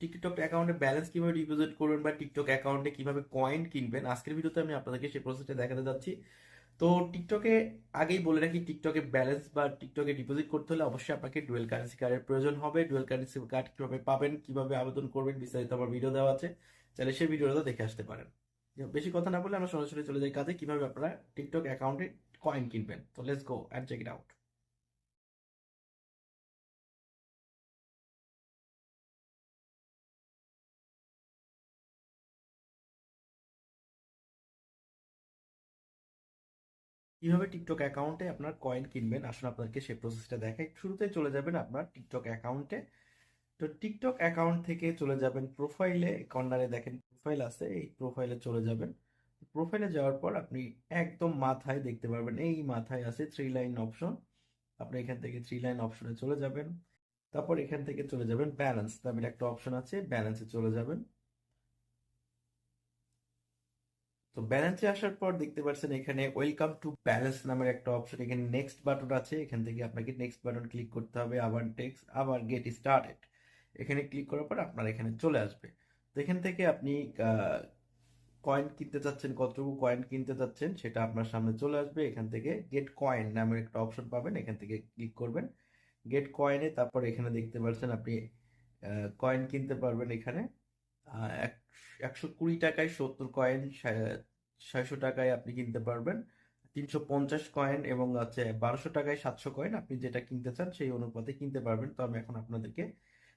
TikTok অ্যাকাউন্টে balance কীভাবে deposit করবেন বা টিকটক অ্যাকাউন্টে কীভাবে কয়েন কিনবেন? আজকের ভিডিওতে আমি আপনাদেরকে সেই প্রসেসটা দেখাতে যাচ্ছি। তো টিকটকে আগেই বলে রাখি, টিকটকে ব্যালেন্স বা টিকটকে ডিপোজিট করতে হলে অবশ্যই আপনাকে ডুয়েল কারেন্সি কার্ডের প্রয়োজন হবে। ডুয়েল কারেন্সি কার্ড কীভাবে পাবেন, কীভাবে আবেদন করবেন বিস্তারিত আমার ভিডিও দেওয়া আছে। তাহলে সেই ভিডিওটা দেখে আসতে পারেন। বেশি কথা না বলে আমরা সরাসরি চলে যাই কাজে, কীভাবে আপনারা টিকটক অ্যাকাউন্টে কয়েন কিনবেন। তো let's go and check it out কীভাবে টিকটক অ্যাকাউন্টে আপনার কয়েন কিনবেন? আসুন আপনাদেরকে সেই প্রসেসটা দেখাই। শুরুতে চলে যাবেন আপনার টিকটক অ্যাকাউন্টে। তো টিকটক অ্যাকাউন্ট থেকে চলে যাবেন প্রোফাইলে কর্নারে দেখেন প্রোফাইল আছে, এই প্রোফাইলে চলে যাবেন। প্রোফাইলে যাওয়ার পর আপনি একদম মাথায় দেখতে পারবেন, এই মাথায় আছে থ্রি লাইন অপশন আপনি এখান থেকে থ্রি লাইন অপশনে চলে যাবেন। তারপর এখান থেকে চলে যাবেন ব্যালেন্স নামের একটা অপশন আছে ব্যালেন্সে চলে যাবেন। তো ব্যালেন্সে আসার পর দেখতে পাচ্ছেন এখানে ওয়েলকাম টু ব্যালেন্স নামের একটা অপশন এখানে নেক্সট বাটন আছে। এখান থেকে আপনাকে নেক্সট বাটন ক্লিক করতে হবে, আবার টেক্সট আবার গেট স্টার্টেড এখানে ক্লিক করার পর আপনার এখানে চলে আসবে। তো এখান থেকে আপনি কয়েন কিনতে চাচ্ছেন, কতটুকু কয়েন কিনতে চাচ্ছেন সেটা আপনার সামনে চলে আসবে। এখান থেকে গেট কয়েন নামের একটা অপশন পাবেন, এখান থেকে ক্লিক করবেন। গেট কয়েনে তারপর এখানে দেখতে পাচ্ছেন আপনি কয়েন কিনতে পারবেন এখানে। একশো কুড়ি টাকায় সত্তর কয়েন ছয়শো টাকায় আপনি কিনতে পারবেন। তিনশো পঞ্চাশ কয়েন এবং হচ্ছে বারোশো টাকায় সাতশো কয়েন আপনি যেটা কিনতে চান সেই অনুপাতে কিনতে পারবেন। তো আমি এখন আপনাদেরকে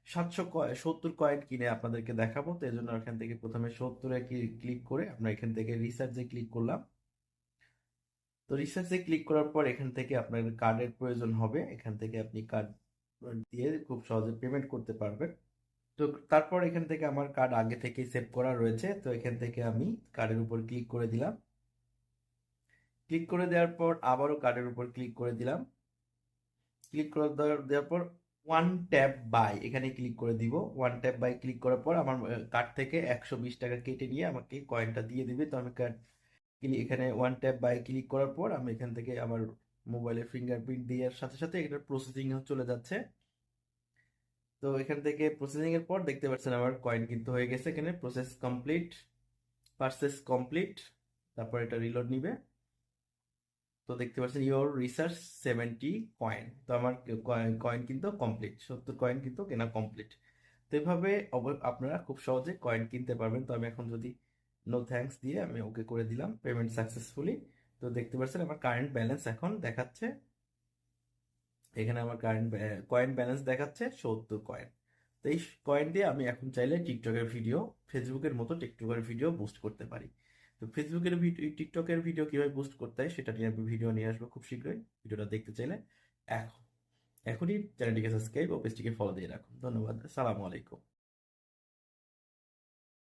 সাতশো সত্তর কয়েন কিনে আপনাদেরকে দেখাবো। তো এই জন্য এখান থেকে প্রথমে সত্তরে ক্লিক করে আমরা এখান থেকে রিসার্চে ক্লিক করলাম। তো রিসার্চে ক্লিক করার পর এখান থেকে আপনার কার্ডের প্রয়োজন হবে। এখান থেকে আপনি কার্ড দিয়ে খুব সহজে পেমেন্ট করতে পারবেন। তো তারপর এখান থেকে আমার কার্ড আগে থেকেই সেভ করা রয়েছে। তো এখান থেকে আমি কার্ডের উপর ক্লিক করে দিলাম। ক্লিক করে দেওয়ার পর আবারও কার্ডের উপর ক্লিক করে দিলাম। ক্লিক করে দেওয়ার পর ওয়ান ট্যাপ বাই এখানে ক্লিক করে দিব। ওয়ান ট্যাপ বাই ক্লিক করার পর আমার কার্ড থেকে একশো বিশ টাকা কেটে নিয়ে আমাকে কয়েনটা দিয়ে দিবে। তো আমি কার্ড এখানে ওয়ান ট্যাপ বাই ক্লিক করার পর আমি এখান থেকে আমার মোবাইলের ফিঙ্গারপ্রিন্ট দেওয়ার সাথে সাথে এটার প্রসেসিং চলে যাচ্ছে। তো এখান থেকে প্রসেসিং এর পর দেখতে পাচ্ছেন আমার কয়েন কিন্তু হয়ে গেছে এখানে প্রসেস কমপ্লিট পারচেস কমপ্লিট তারপর এটা রিলোড নিবে। তো দেখতে পাচ্ছেন ইওর রিসার্চ সেভেন্টি কয়েন তো আমার কয়েন কিন্তু কমপ্লিট সত্তর কয়েন কিন্তু কেনা কমপ্লিট তো এভাবে আপনারা খুব সহজে কয়েন কিনতে পারবেন। তো আমি এখন যদি নো থ্যাঙ্কস দিয়ে আমি ওকে করে দিলাম পেমেন্ট সাকসেসফুলি তো দেখতে পাচ্ছেন আমার কারেন্ট ব্যালেন্স এখন দেখাচ্ছে এখানে আমার কারেন্ট কয়েন ব্যালেন্স দেখাচ্ছে সত্তর কয়েন তো এই কয়েন দিয়ে আমি এখন চাইলে টিকটকের ভিডিও ফেসবুকের মতো টিকটকের ভিডিও বুস্ট করতে পারি। তো ফেসবুকের ভিডিও টিকটকের ভিডিও কীভাবে বুস্ট করতে হয় সেটা নিয়ে আমি ভিডিও নিয়ে আসব খুব শীঘ্রই। ভিডিওটা দেখতে চাইলে এখন, এখনই চ্যানেলটিকে সাবস্ক্রাইব ও পেজটিকে ফলো দিয়ে রাখুন। ধন্যবাদ সালামু আলাইকুম।